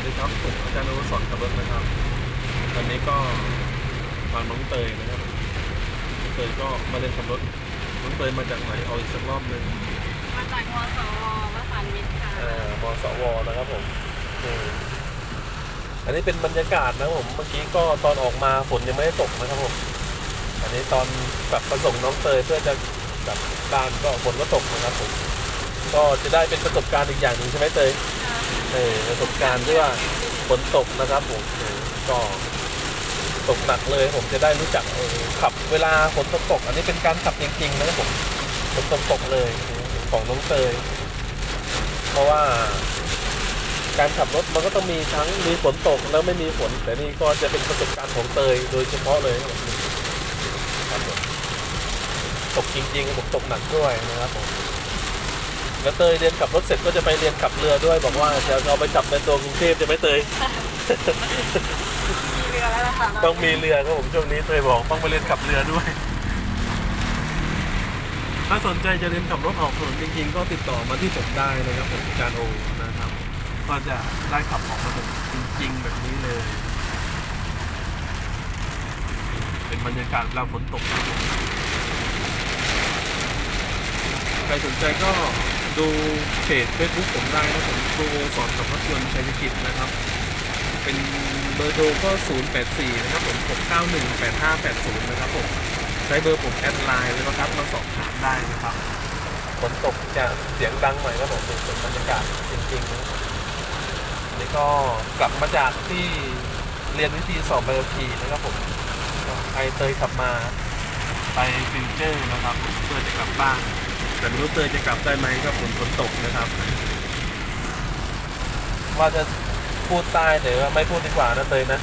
สอนขับรถนะครับตอนนี้ก็ทางน้องเตยนะครับน้องเตยก็มาเรียนขับรถน้องเตยมาจากไหนเอาอีกสักรอบหนึ่งมาจากมสววสันต์มิตรค่ะเอ่อมสวนะครับผมนี่อันนี้เป็นบรรยากาศนะครับผมเมื่อกี้ก็ตอนออกมาฝนยังไม่ได้ตกนะครับผมอันนี้ตอนแบบประส่งน้องเตยเพื่อจะกลับบ้านก็ฝนก็ตกนะครับผมก็จะได้เป็นประสบการณ์อีกอย่างหนึ่งใช่ไหมเตย ประสบการณ์ที่ว่าฝนตกนะครับผมก็ตกหนักเลยผมจะได้รู้จักขับเวลาฝนตกตก อันนี้เป็นการขับจริงๆนะครับผมฝนตกตกเลยของน้องเตยเพราะว่าการขับรถมันก็ต้องมีทั้งมีฝนตกแล้วไม่มีฝน แต่นี่ก็จะเป็นประสบการณ์ของเตยโดยเฉพาะเลยครับผมตกจริงๆผมตกหนักด้วยนะครับผม แล้วเตยเรียนขับรถเสร็จก็จะไปเรียนขับเรือด้วยบอกว่าจะเอาไปขับในตัวกรุงเทพจะไหม่เตย มีเรือแล้วนะคะต้องมีเรือครับผมช่วงนี้เตยบอกต้องไปเรียนขับเรือด้วย ถ้าสนใจจะเรียนขับรถออกถนนจริงๆ ก็ติดต่อมาที่ผมได้นะครับผมจานโอนะครับ ก็จะได้ขับออกถนนจริง ๆ แบบนี้เลย เป็นบรรยากาศเวลาฝนตกครับผมใครสนใจก็ ดูเพจ Facebook ผมได้นะผมครูสอนขับรถยนต์ชัยกิจนะครับ เป็นเบอร์โทรก็ 084 นะครับผม 6918580 นะครับผมใช้เบอร์ผมแอดไลน์เลยนะครับมาสอบถามได้นะครับฝนตกจะเสียงดังหน่อยครับผมเป็นบรรยากาศจริงๆนี่ก็กลับมาจากที่เรียนวิธีสอบใบขับขี่นะครับผมไอเตยขับมาไปฟิวเจอร์นะครับเพื่อจะกลับบ้าน แต่ไม่รู้เตยจะกลับได้ไหมครับฝนฝนตกนะครับ ว่าจะพูดใต้แต่ว่าไม่พูดดีกว่านะเตยนะ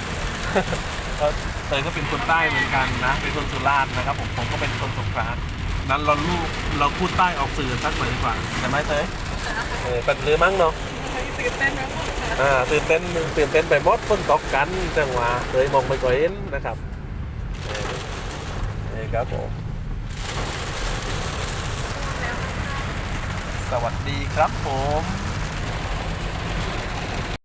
เพราะเตยก็เป็นคนใต้เหมือนกันนะ เป็นคนสุราษฎร์นะครับ ผมผมก็เป็นคนสงขลานั้นเราลูกเราพูดใต้ออกสื่อสักหน่อยดีกว่าใช่ไหมเตยเออเป็นหรือมั้งเนาะตื่นเต้นไหมคะอ่าตื่นเต้นตื่นเต้นไปหมดฝนตกกันจังหวะเตยมองไปก่อนเห็นนะครับเออนี่ครับผม สวัสดีครับผม